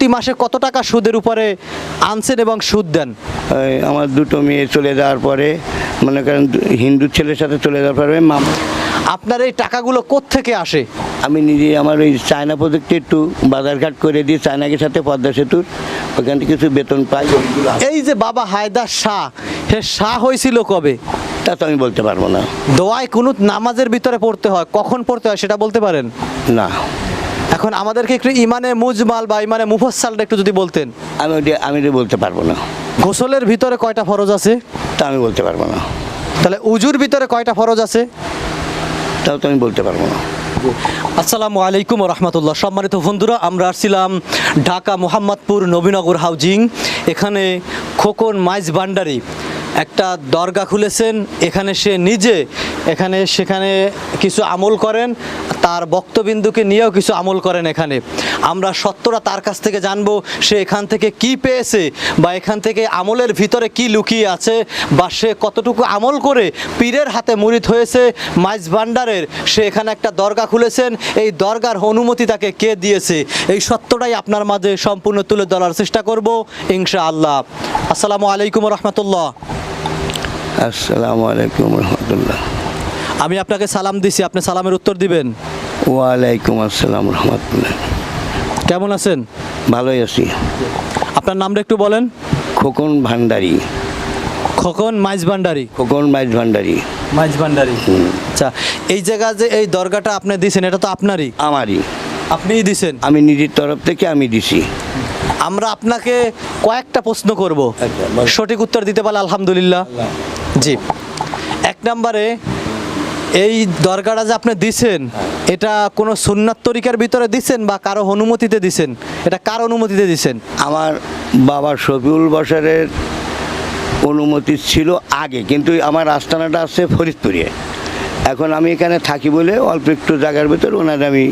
প্রতি মাসে কত টাকা সুদের উপরে আনছেন এবং সুদ দেন? আমার দুটো মেয়ে চলে যাওয়ার পরে মনে করেন হিন্দু ছেলের সাথে চলে যাওয়ার পরে মাম। আপনার এই টাকাগুলো থেকে আসে? আমি নিজে আমার ওই চায়না প্রজেক্টে একটু বাজারঘাট করে দিয়ে চায়নাকের সাথে পদ্মা সেতুর ওখান থেকে কিছু বেতন পাই এই যে বাবা হায়দার শাহ হে শাহ হয়েছিল কবে? তা তো আমি বলতে পারব না। দোয়ায় কোনো নামাজের ভিতরে পড়তে হয় কখন পড়তে হয় সেটা বলতে পারেন? না। এখন আমাদেরকে একটু ইমানে মুজমাল বা ইমানে মুফসালটা একটু যদি বলতেন। আমি ওটা আমি বলতে পারব না। গোসলের ভিতরে কয়টা ফরজ আছে? তা আমি বলতে পারব না। তাহলে উজুর ভিতরে কয়টা ফরজ আছে? তাও তো আমি বলতে পারব না। আসসালামু আলাইকুম রহমতুল্লাহ। সম্মানিত বন্ধুরা আমরা আসছিলাম ঢাকা মোহাম্মদপুর নবীনগর হাউজিং। এখানে খোকন মাইজ ভান্ডারি একটা দরগা খুলেছেন, এখানে সে নিজে, এখানে সেখানে কিছু আমল করেন, তার বক্তবিন্দুকে নিয়েও কিছু আমল করেন এখানে। আমরা সত্যটা তার কাছ থেকে জানব সে এখান থেকে কি পেয়েছে, বা এখান থেকে আমলের ভিতরে কি লুকিয়ে আছে, বা সে কতটুকু আমল করে পীরের হাতে মুরিদ হয়েছে, মাইজ ভান্ডারের। সে এখানে একটা দরগা খুলেছেন, এই দরগার অনুমতি তাকে কে দিয়েছে? এই সত্যটাই আপনার মাঝে সম্পূর্ণ তুলে ধরার চেষ্টা করব ইনশা আল্লাহ আসসালামু আলাইকুম রহমতুল্লাহ। আসসালামু আলাইকুম রহমতুল্লাহ। আমি আপনাকে সালাম দিছি আপনি সালামের উত্তর দিবেন? ওয়ালাইকুম আসসালাম রহমতুল্লাহ। কেমন আছেন? ভালোই আছি। আপনার নামটা একটু বলেন। খোকন ভান্ডারি। খোকন মাইজ ভান্ডারি। খোকন মাইজ ভান্ডারি। মাইজ ভান্ডারি। আচ্ছা এই জায়গা যে এই দরগাটা আপনি দিছেন এটা তো আপনারই? আমারই। আপনিই দিছেন? আমি নিজের তরফ থেকে আমি দিছি। আমরা আপনাকে কয়েকটা প্রশ্ন করব। আচ্ছা, সঠিক উত্তর দিতে পারলে আলহামদুলিল্লাহ। জি। এক নম্বরে, এই দরগাটা যে আপনি দিছেন, এটা কোনো সুন্নাত তরিকার ভিতরে দিছেন বা কারও অনুমতিতে দিছেন? এটা কার অনুমতিতে দিছেন? আমার বাবা শফিউল বসারের অনুমতি ছিল আগে, কিন্তু আমার আস্তানাটা আছে ফরিদপুরে। এখন আমি এখানে থাকি বলে অল্প একটু জায়গার ভিতর ওনারে আমি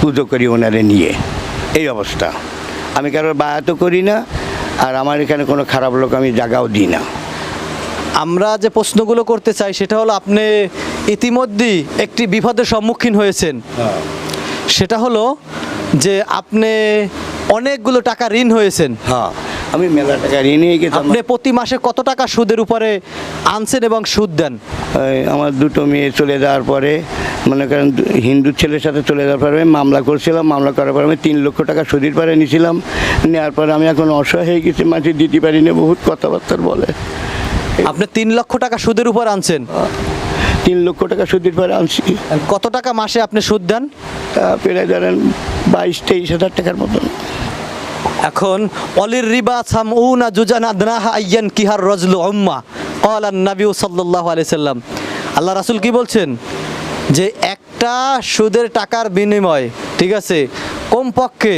পুজো করি ওনারে নিয়ে। এই অবস্থা। আমি কারোর বায়াতও করি না, আর আমার এখানে কোনো খারাপ লোক আমি জায়গাও দিই না। আমরা যে প্রশ্নগুলো করতে চাই সেটা হলো আপনি ইতিমধ্যেই একটি বিপদের সম্মুখীন হয়েছেন। সেটা হলো যে আপনি অনেকগুলো টাকা ঋণ হয়েছেন। হ্যাঁ আমি মেলা টাকা ঋণ ঋণে গেছি। আপনি প্রতি মাসে কত টাকা সুদের উপরে আনছেন এবং সুদ দেন? আমার দুটো মেয়ে চলে যাওয়ার পরে মনে করেন হিন্দু ছেলের সাথে চলে যাওয়ার পরে মামলা করছিলাম মামলা করার পরে আমি তিন লক্ষ টাকা সুদের পারে নিয়েছিলাম। নেওয়ার পরে আমি এখন অসহায় হয়ে গেছি মাঝে দিতে পারি না বহুত কথাবার্তার বলে। আপনি তিন লক্ষ টাকা সুদের উপর আনছেন। তিন লক্ষ টাকা সুদের পারে আনছি। কত টাকা মাসে আপনি সুদ দেন? তা পেরে ধরেন বাইশ তেইশ হাজার টাকার মতন। এখন অলির রিবা সাম সামউনা জুজানা দনাহা আইয়ান কিহার রজলু উম্মা ক্বালা নবী সাল্লাল্লাহু আলাইহি সাল্লাম। আল্লাহ রাসূল কি বলছেন? যে একটা সুদের টাকার বিনিময় ঠিক আছে কমপক্ষে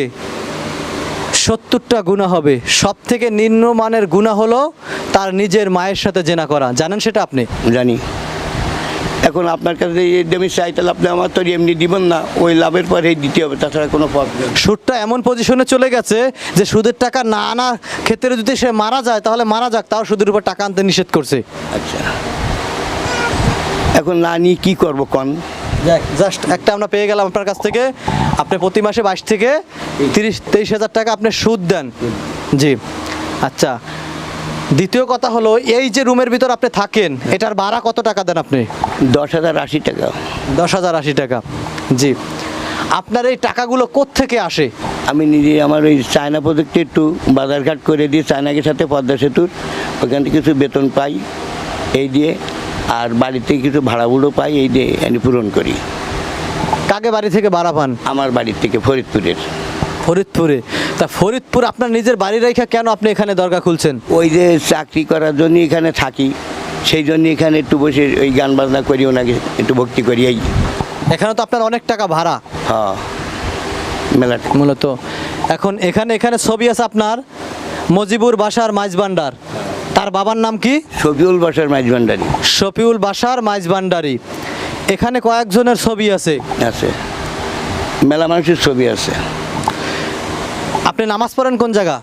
সত্তরটা গুণা হবে। সব থেকে নিম্নমানের গুণা হলো তার নিজের মায়ের সাথে জেনা করা। জানেন সেটা আপনি? জানি। এখন আপনার কাছে এই আমি চাই তাহলে আপনি আমার তো এমনি দিবেন না। ওই লাভের পরেই দিতে হবে তাছাড়া কোনো পথ নেই। সুদটা এমন পজিশনে চলে গেছে যে সুদের টাকা না আনা ক্ষেত্রে যদি সে মারা যায় তাহলে মারা যাক তাও সুদের উপর টাকা আনতে নিষেধ করছে। আচ্ছা। এখন না নিয়ে কী করব কন? জাস্ট একটা আমরা পেয়ে গেলাম আপনার কাছ থেকে। আপনি প্রতি মাসে বাইশ থেকে তিরিশ তেইশ হাজার টাকা আপনি সুদ দেন। জি। আচ্ছা। দ্বিতীয় কথা হলো এই যে রুমের ভিতর আপনি থাকেন এটার ভাড়া কত টাকা দেন আপনি? দশ হাজার আশি টাকা। দশ হাজার আশি টাকা। জি। আপনার এই টাকাগুলো থেকে আসে? আমি নিজে আমার ওই চায়না প্রজেক্টে একটু বাজারঘাট করে দিয়ে চায়নাকে সাথে পদ্মা সেতুর। ওখান থেকে কিছু বেতন পাই এই দিয়ে। আর বাড়িতে কিছু ভাড়াগুলো পাই এই দিয়ে আমি পূরণ করি। কাকে বাড়ি থেকে ভাড়া পান? আমার বাড়ির থেকে ফরিদপুরের। ফরিদপুরে? তা ফরিদপুর আপনার নিজের বাড়ি রেখা কেন আপনি এখানে দরগা খুলছেন? ওই যে চাকরি করার জন্য এখানে থাকি সেই জন্য এখানে একটু বসে ওই গান বাজনা করি ওনাকে একটু ভক্তি করি এই। এখানে তো আপনার অনেক টাকা ভাড়া। হ্যাঁ মেলাটা মূলত। এখন এখানে এখানে ছবি আছে আপনার মজিবুর বাসার মাইজ ভান্ডার তার বাবার নাম কি? শফিউল বাসার মাঝ ভান্ডারি। শফিউল বাসার মাইজ ভান্ডারি। এখানে কয়েকজনের ছবি আছে। আছে। মেলা মানুষের ছবি আছে। আপনি নামাজ পড়েন কোন জায়গা?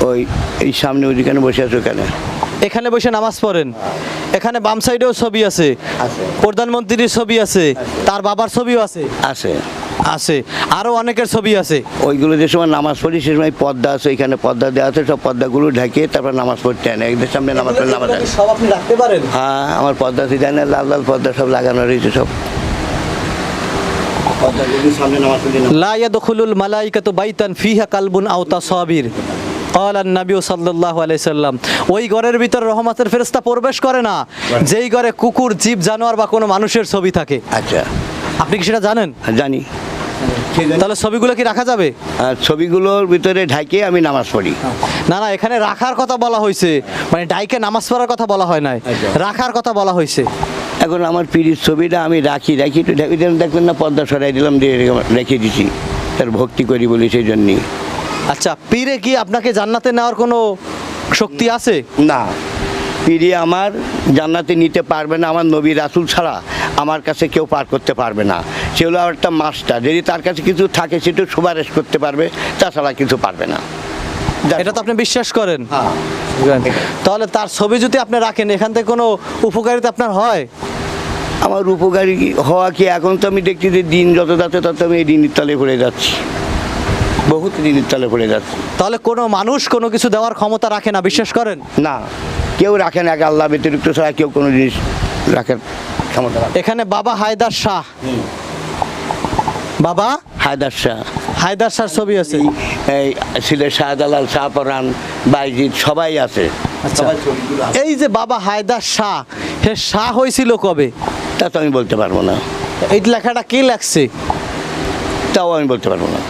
ওই এই সামনে ওইখানে বসে আছে ওখানে। এখানে বসে নামাজ পড়েন। এখানে বাম সাইডেও ছবি আছে। আছে। প্রধানমন্ত্রীর ছবি আছে। তার বাবার ছবিও আছে। আছে। আছে আরো অনেকের ছবি আছে ওইগুলো যে সময় নামাজ পড়ি সে সময় পর্দা আছে ওইখানে পর্দা দেওয়া আছে সব পর্দাগুলো ঢেকে তারপর নামাজ পড়তে আনে একদের সামনে নামাজ পড়ে নামাজ আনে সব আপনি রাখতে পারেন হ্যাঁ আমার পর্দা আছে জানে লাল লাল পর্দা সব লাগানো রয়েছে সব পর্দাগুলো সামনে নামাজ পড়ি নামাজ লা ইয়াদখুলুল মালাইকাতু বাইতান ফিহা কালবুন আও তাসাবির قال النبي صلى الله عليه وسلم ওই ঘরের ভিতর রহমতের ফেরেশতা প্রবেশ করে না যেই ঘরে কুকুর জীব জানোয়ার বা কোনো মানুষের ছবি থাকে আচ্ছা আপনি কি সেটা জানেন হ্যাঁ, জানি তাহলে ছবিগুলো কি রাখা যাবে? আর ছবিগুলোর ভিতরে ঢাকে আমি নামাজ পড়ি। না না এখানে রাখার কথা বলা হয়েছে। মানে ডাইকে নামাজ পড়ার কথা বলা হয় নাই। আচ্ছা। রাখার কথা বলা হয়েছে। এখন আমার পিড়ির ছবিটা আমি রাখি রাখি একটু দেখবেন না পর্দা সরাই দিলাম দিয়ে রেখে দিছি। তার ভক্তি করি বলি সেই জন্যই। আচ্ছা পীরে কি আপনাকে জান্নাতে নেওয়ার কোনো শক্তি আছে? না। পিড়ি আমার জান্নাতে নিতে পারবে না আমার নবী রাসুল ছাড়া আমার কাছে কেউ পার করতে পারবে না। সে হলো একটা মাস্টার যদি তার কাছে কিছু থাকে সেটা সুপারিশ করতে পারবে তাছাড়া কিছু পারবে না। এটা তো আপনি বিশ্বাস করেন? হ্যাঁ। তাহলে তার ছবি যদি আপনি রাখেন এখান থেকে কোনো উপকারিতা আপনার হয়? আমার উপকারী হওয়া কি এখন তো আমি দেখছি যে দিন যত যাচ্ছে তত আমি এই ঋণের তলে পড়ে যাচ্ছি। বহুত ঋণের তলে পড়ে যাচ্ছি। তাহলে কোনো মানুষ কোনো কিছু দেওয়ার ক্ষমতা রাখে না বিশ্বাস করেন? না। কেউ রাখে না এক আল্লাহ ব্যতিরিক্ত ছাড়া কেউ কোনো জিনিস রাখার ক্ষমতা। এখানে বাবা হায়দার শাহ। বাবা? হায়দার শাহ। হায়দার শাহর ছবি আছে। এই সিলেট শাহজালাল শাহপরান বাইজিৎ সবাই আচ্ছা। সবাই আছে। এই যে বাবা হায়দার শাহ হে শাহ হয়েছিল কবে? তা তো আমি বলতে পারব না। এই লেখাটা কে লাগছে তাও আমি বলতে পারব না।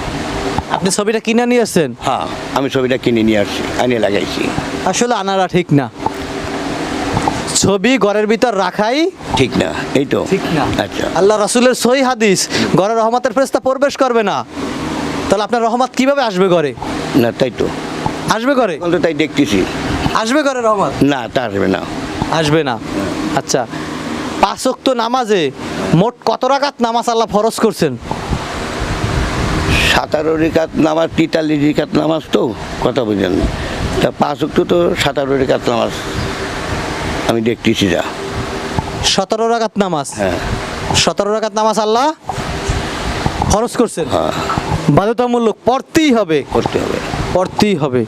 আপনি ছবিটা কিনে নিয়ে আসছেন? হ্যাঁ আমি ছবিটা কিনে নিয়ে আসছি আনিয়ে লাগাইছি। আসলে আনারা ঠিক না। ছবি ঘরের ভিতর রাখাই ঠিক না এই তো। ঠিক না। আচ্ছা। আল্লাহ রাসুলের সহি হাদিস ঘরে রহমতের ফেরেশতা প্রবেশ করবে না। তাহলে আপনার রহমত কীভাবে আসবে ঘরে? না তাই তো। আসবে ঘরে? এখন তো তাই দেখতেছি। আসবে ঘরে রহমত? না তা আসবে না। আসবে না। আচ্ছা পাঁচ ওয়াক্ত নামাজে মোট কত রাকাত নামাজ আল্লাহ ফরজ করছেন? সাতারো রেখাত নামাজ তেতাল্লিশ রেখাত নামাজ তো কথা বুঝেন। তা পাঁচ অক্ট তো সাতারো রেখাত নামাজ। আমি দেখতেছি যা। সতেরো রাকাত নামাজ। হ্যাঁ। সতেরো রাকাত নামাজ আল্লাহ খরচ করছেন। হ্যাঁ। বাধ্যতামূলক পড়তেই হবে। করতে হবে। পড়তেই হবে।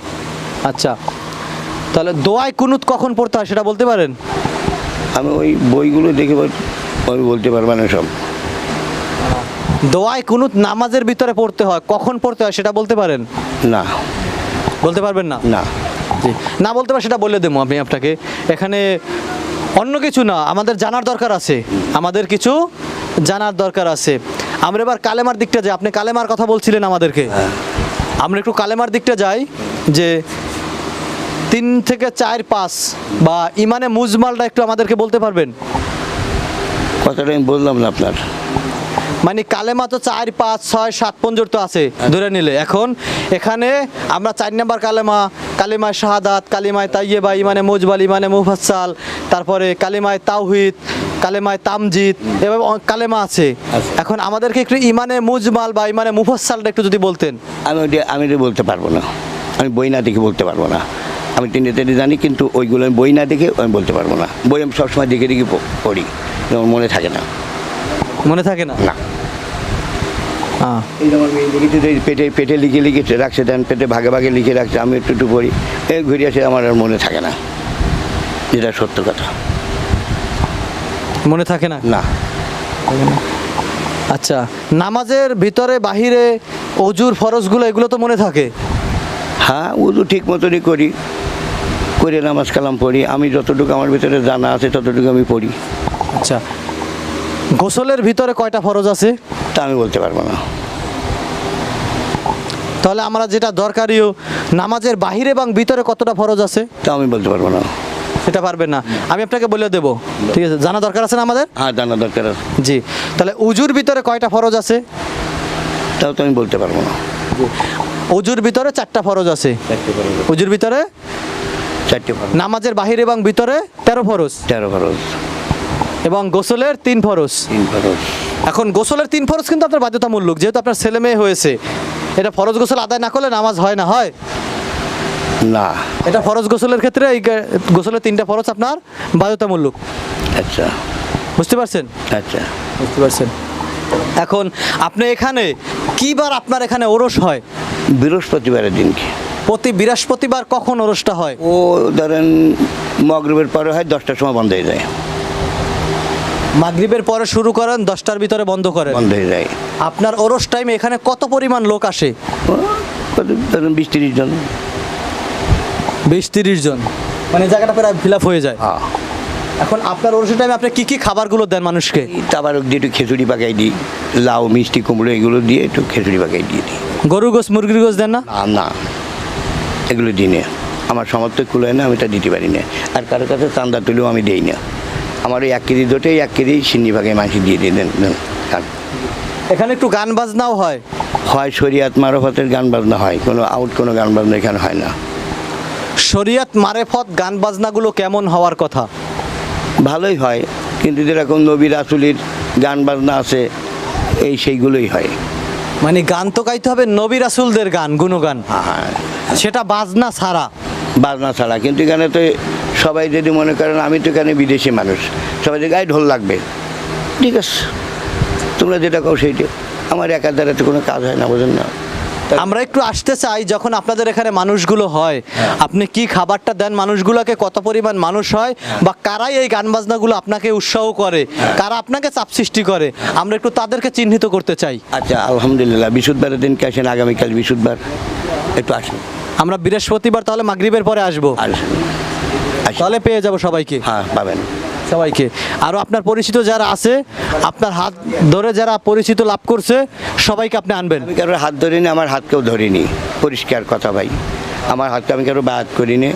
আচ্ছা তাহলে দোয়ায় কুনুত কখন পড়তে হয় সেটা বলতে পারেন? আমি ওই বইগুলো দেখে আমি বলতে পারব না সব। দোয়ায় কুনুত নামাজের ভিতরে পড়তে হয় কখন পড়তে হয় সেটা বলতে পারেন? না। বলতে পারবেন না? না। জি। না বলতে পারে সেটা বলে দেবো আমি আপনাকে। এখানে অন্য কিছু না আমাদের জানার দরকার আছে। আমাদের কিছু জানার দরকার আছে। আমরা এবার কালেমার দিকটা যাই। আপনি কালেমার কথা বলছিলেন আমাদেরকে। আমরা একটু কালেমার দিকটা যাই যে তিন থেকে চার পাঁচ বা ইমানে মুজমালটা একটু আমাদেরকে বলতে পারবেন? কথাটা আমি বললাম না আপনার। মানে কালেমা তো চার পাঁচ ছয় সাত পঞ্জর তো আছে। ধরে নিলে। এখন এখানে আমরা চার নাম্বার কালেমা কালিমায় শাহাদাত কালিমায় তাইয়েবা ইমানে মুজবাল ইমানে মুফাসাল তারপরে কালিমায় তাওহিদ কালেমায় তামজিদ এভাবে কালেমা আছে। এখন আমাদেরকে একটু ইমানে মুজমাল বা ইমানে মুফাসালটা একটু যদি বলতেন। আমি আমি বলতে পারব না। আমি বই না দেখে বলতে পারব না। আমি তিনটে তিনটে জানি কিন্তু ওইগুলো আমি বই না দেখে আমি বলতে পারব না। বই আমি সবসময় দেখে দেখে পড়ি। মনে থাকে না। মনে থাকে না? না। হ্যাঁ এই যেমন মেয়ে লিখেছে পেটে পেটে লিখে লিখেছে রাখছে দেন পেটে ভাগে ভাগে লিখে রাখছে আমি একটু একটু পড়ি। এই ঘুরে আসে আমার আর মনে থাকে না যেটা সত্য কথা। মনে থাকে না? না। আচ্ছা নামাজের ভিতরে বাহিরে অজুর ফরজগুলো এগুলো তো মনে থাকে? হ্যাঁ উজু ঠিক মতনই করি। করে নামাজ কালাম পড়ি। আমি যতটুকু আমার ভিতরে জানা আছে ততটুকু আমি পড়ি। আচ্ছা। গোসলের ভিতরে কয়টা ফরজ আছে? তা আমি বলতে পারব না। তাহলে আমরা যেটা দরকারিও নামাজের বাহিরে এবং ভিতরে কতটা ফরজ আছে? তা আমি বলতে পারব না। সেটা পারবেন না। আমি আপনাকে বলে দেবো। ঠিক আছে জানা দরকার আছে না আমাদের? হ্যাঁ জানা দরকার আছে। জি। তাহলে উজুর ভিতরে কয়টা ফরজ আছে? তাও তো আমি বলতে পারব না। উজুর ভিতরে চারটা ফরজ আছে। উজুর ভিতরে? চারটে ফরজ। নামাজের বাহিরে এবং ভিতরে তেরো ফরজ। তেরো ফরজ। এবং গোসলের তিন ফরজ। তিন ফরজ। এখন গোসলের তিন ফরজ কিন্তু আপনার বাধ্যতামূলক যেহেতু আপনার ছেলে মেয়ে হয়েছে। এটা ফরজ গোসল আদায় না করলে নামাজ হয় না হয়? না। এটা ফরজ গোসলের ক্ষেত্রে এই গোসলের তিনটা ফরজ আপনার বাধ্যতামূলক। আচ্ছা। বুঝতে পারছেন? আচ্ছা। বুঝতে পারছেন। এখন আপনি এখানে কিবার আপনার এখানে ওরস হয়? বৃহস্পতিবারের দিনকে। প্রতি বৃহস্পতিবার কখন ওরসটা হয়? ও ধরেন মগরবের পরে হয় দশটার সময় বন্ধ হয়ে যায়। মাগরিবের পরে শুরু করেন দশটার ভিতরে বন্ধ করেন। বন্ধ হয়ে যায়। আপনার ওরস টাইমে এখানে কত পরিমাণ লোক আসে? ধরেন বিশ তিরিশ জন। বিশ তিরিশ জন। মানে জায়গাটা প্রায় ফিল হয়ে যায়। হ্যাঁ। এখন আপনার ওরসের টাইমে আপনি কি কি খাবারগুলো দেন মানুষকে? তারপর দিয়ে একটু খিচুড়ি পাকাই দিই। লাউ মিষ্টি কুমড়ো এগুলো দিয়ে একটু খিচুড়ি পাকাই দিয়ে দিই। গরু গোস মুরগির গোস দেন না? না এগুলো দিই না। আমার সমর্থ কুলায় না আমি তা দিতে পারি না। আর কারও কাছে চান্দা তুলেও আমি দেই না। আমার ওই এক কেজি দোটাই এক কেজি সিন্নি ভাগে মাছি দিয়ে দিয়ে দেন দেন, এখানে একটু গান বাজনাও হয়। হয় শরিয়াত মারফতের গান বাজনা হয় কোনো আউট কোনো গান বাজনা এখানে হয় না। শরিয়ত মারেফত গান বাজনাগুলো কেমন হওয়ার কথা? ভালোই হয় কিন্তু যেরকম নবী রাসুলির গান বাজনা আছে এই সেইগুলোই হয়। মানে গান তো গাইতে হবে নবী রাসুলদের গান গুণগান। হ্যাঁ। সেটা বাজনা ছাড়া। বাজনা ছাড়া কিন্তু এখানে তো সবাই যদি মনে করেন আমি তো এখানে বিদেশি মানুষ। সবাই যে গায়ে ঢোল লাগবে। ঠিক আছে। তোমরা যেটা কও সেইটা আমার একার দ্বারা তো কোনো কাজ হয় না বোঝেন না। আমরা একটু আসতে চাই যখন আপনাদের এখানে মানুষগুলো হয়। আপনি কি খাবারটা দেন মানুষগুলোকে? কত পরিমাণ মানুষ হয়? বা কারাই এই গান বাজনাগুলো আপনাকে উৎসাহ করে? কারা আপনাকে চাপ সৃষ্টি করে? আমরা একটু তাদেরকে চিহ্নিত করতে চাই। আচ্ছা আলহামদুলিল্লাহ। বিশুদ্ধবারের দিনকে আসেন? আগামীকাল বিশুদ্ধবার একটু আসেন। আমরা বৃহস্পতিবার তাহলে মাগরিবের পরে আসব। আসেন। তাহলে পেয়ে যাব সবাইকে। হ্যাঁ পাবেন। সবাইকে। আরও আপনার পরিচিত যারা আছে আপনার হাত ধরে যারা পরিচিত লাভ করছে সবাইকে আপনি আনবেন। আমি কারোর হাত ধরিনি আমার হাতকেও ধরিনি। পরিষ্কার কথা ভাই। আমার হাতকে আমি কারও বাদ করিনি।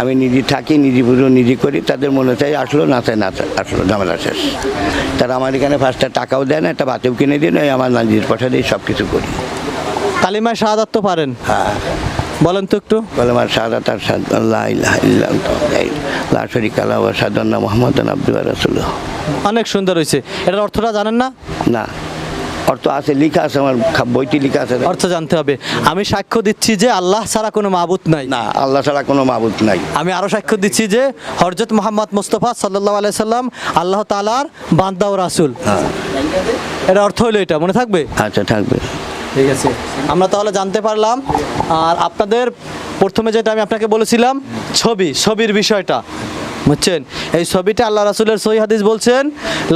আমি নিজে থাকি নিজে পুরো নিজে করি তাদের মনে চাই আসলো না চাই না আসলো ঝামেলা শেষ। তারা আমার এখানে ফার্স্টটা টাকাও দেয় না একটা বাতেও কিনে দিন আমার নাজির পয়সা দিয়ে সব কিছু করি। কালিমায় তো পারেন। হ্যাঁ। বলেন তো একটু। সাদা শরিক আল্লাহ ওয়া সাদান্না অনেক সুন্দর হয়েছে। এটার অর্থটা জানেন না? না। অর্থ আছে লেখা আছে আমার বইটি লেখা আছে। অর্থ জানতে হবে। আমি সাক্ষ্য দিচ্ছি যে আল্লাহ ছাড়া কোনো মাবুত নাই। না আল্লাহ ছাড়া কোনো মাবুদ নাই। আমি আরও সাক্ষ্য দিচ্ছি যে হরজত মোহাম্মদ মুস্তফা সাল্লাহ আলাইসাল্লাম আল্লাহ তালার বান্দা ও রাসুল। হ্যাঁ। এটা অর্থ হলো এটা। মনে থাকবে? আচ্ছা থাকবে। ঠিক আছে। আমরা তাহলে জানতে পারলাম আর আপনাদের প্রথমে যেটা আমি আপনাকে বলেছিলাম ছবি ছবির বিষয়টা বুঝছেন? এই ছবিটা আল্লাহ রাসুলের সহি হাদিস বলছেন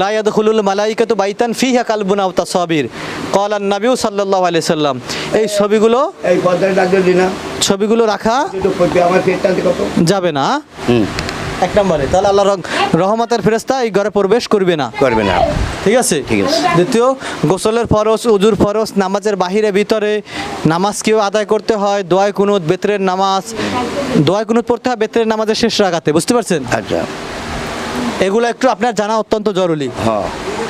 লাইয়াদ খুলুল মালাইকাতু বাইতান ফিহা কালবুন আওতা সবির কল আন নাবিউ সাল্লাল্লাহু আলাইহি সাল্লাম। এই ছবিগুলো এই পদ্মার ডাক্তার দিনা ছবিগুলো রাখা যাবে না হুম। এক নম্বরে। তাহলে আল্লাহ রহ- রহমতের ফেরেস্তা এই ঘরে প্রবেশ করবে না। করবে না। ঠিক আছে? ঠিক আছে। দ্বিতীয় গোসলের ফরজ উজুর ফরজ নামাজের বাহিরে ভিতরে নামাজ কেউ আদায় করতে হয় দোয়াই কুনুত বেতরের নামাজ। দোয়াই কুনুত পড়তে হয় বেতরের নামাজের শেষ রাগাতে বুঝতে পারছেন? আচ্ছা। এগুলো একটু আপনার জানা অত্যন্ত জরুরি।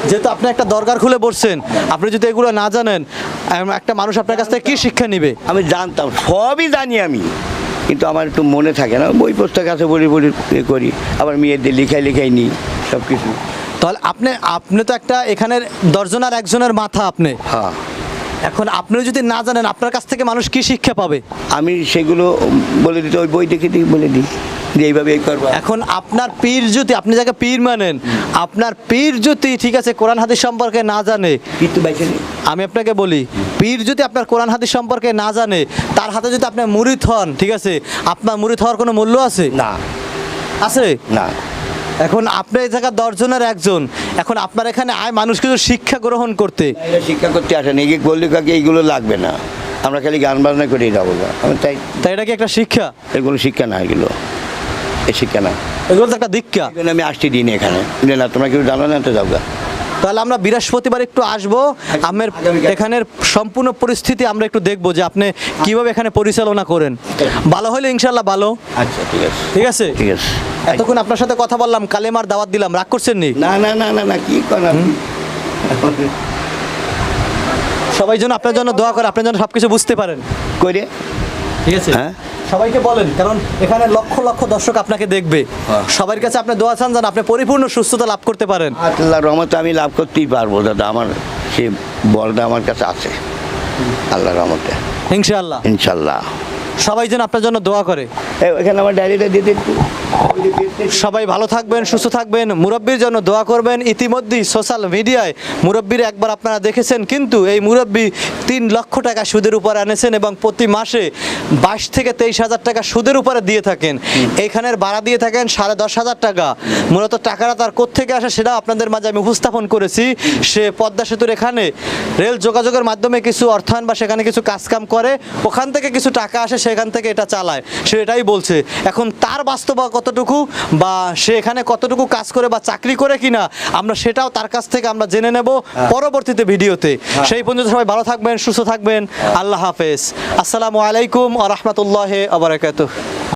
যেহেতু আপনি একটা দরকার খুলে বসছেন আপনি যদি এগুলো না জানেন একটা মানুষ আপনার কাছ থেকে কি শিক্ষা নিবে? আমি জানতাম সবই জানি আমি। কিন্তু আমার একটু মনে থাকে না বই পুস্তক আছে বলি বলি করি আবার মেয়েদের লিখাই লিখাই নিই সব কিছু তাহলে আপনি আপনি তো একটা এখানের দশজন আর একজনের মাথা আপনি। হ্যাঁ। এখন আপনি যদি না জানেন আপনার কাছ থেকে মানুষ কি শিক্ষা পাবে? আমি সেগুলো বলে দিতে ওই বই দেখে দিই বলে দিই। যে এইভাবে এই করব। এখন আপনার পীর যদি আপনি যাকে পীর মানেন আপনার পীর যদি ঠিক আছে কোরআন হাদিস সম্পর্কে না জানে। বাইছে আমি আপনাকে বলি পীর যদি আপনার কোরআন হাদিস সম্পর্কে না জানে তার হাতে যদি আপনি মুরিদ হন ঠিক আছে আপনার মুরিদ হওয়ার কোনো মূল্য আছে? না। আছে? না। এখন আপনার এই জায়গায় দশজনের একজন এখন আপনার এখানে আয় মানুষ কিছু শিক্ষা গ্রহণ করতে। এরা শিক্ষা করতে আসে না। এগিয়ে বললে কাকে এইগুলো লাগবে না। আমরা খালি গান বাজনা করেই যাব। আমি তাই তাই এটা কি একটা শিক্ষা? এগুলো শিক্ষা না এগুলো। এই শিক্ষা না এগুলো তো একটা দীক্ষা। আমি আসছি দিন এখানে। না? তোমরা কেউ জানো না তো যাও তাহলে আমরা বৃহস্পতিবার একটু আসব। আমের এখানের সম্পূর্ণ পরিস্থিতি আমরা একটু দেখব যে আপনি কীভাবে এখানে পরিচালনা করেন। ভালো হলে ইনশাল্লাহ ভালো। আচ্ছা ঠিক আছে। ঠিক আছে? ঠিক আছে। এতক্ষণ আপনার সাথে কথা বললাম কালেমার দাওয়াত দিলাম। রাগ করছেন নি? না না না না না কি করেন সবাই যেন আপনার জন্য দোয়া করে আপনার জন্য সবকিছু বুঝতে পারেন। করে ঠিক আছে? হ্যাঁ। সবাইকে বলেন কারণ এখানে লক্ষ লক্ষ দর্শক আপনাকে দেখবে। হ্যাঁ। সবার কাছে আপনি দোয়া চান যেন আপনি পরিপূর্ণ সুস্থতা লাভ করতে পারেন। আল্লাহ রহমতে আমি লাভ করতেই পারব দাদা। আমার সে বলটা আমার কাছে আছে আল্লাহ রহমতে। ইনশাআল্লাহ। ইনশাল্লাহ সবাই যেন আপনার জন্য দোয়া করে। এখানে আমার ডায়েরিটা দিতে সবাই ভালো থাকবেন, সুস্থ থাকবেন। মুরব্বীর জন্য দোয়া করবেন। ইতিমধ্যেই সোশ্যাল মিডিয়ায় মুরব্বীর একবার আপনারা দেখেছেন, কিন্তু এই মুরব্বী তিন লক্ষ টাকা সুদের উপরে আনেছেন এবং প্রতি মাসে বাইশ থেকে তেইশ হাজার টাকা সুদের উপরে দিয়ে থাকেন। এইখানের ভাড়া দিয়ে থাকেন সাড়ে দশ হাজার টাকা। মূলত টাকাটা তার কোত্থেকে আসে সেটা আপনাদের মাঝে আমি উপস্থাপন করেছি। সে পদ্মা সেতুর এখানে রেল যোগাযোগের মাধ্যমে কিছু অর্থায়ন বা সেখানে কিছু কাজকাম করে, ওখান থেকে কিছু টাকা আসে, সেখান থেকে এটা চালায়। সে এটাই বলছে এখন তার বাস্তবা কতটুকু বা সে এখানে কতটুকু কাজ করে বা চাকরি করে কিনা আমরা সেটাও তার কাছ থেকে আমরা জেনে নেব পরবর্তীতে ভিডিওতে। সেই পর্যন্ত সবাই ভালো থাকবেন সুস্থ থাকবেন। আল্লাহ হাফেজ। আসসালামু আলাইকুম আ রহমতুল্লাহ আবরাকাতুহ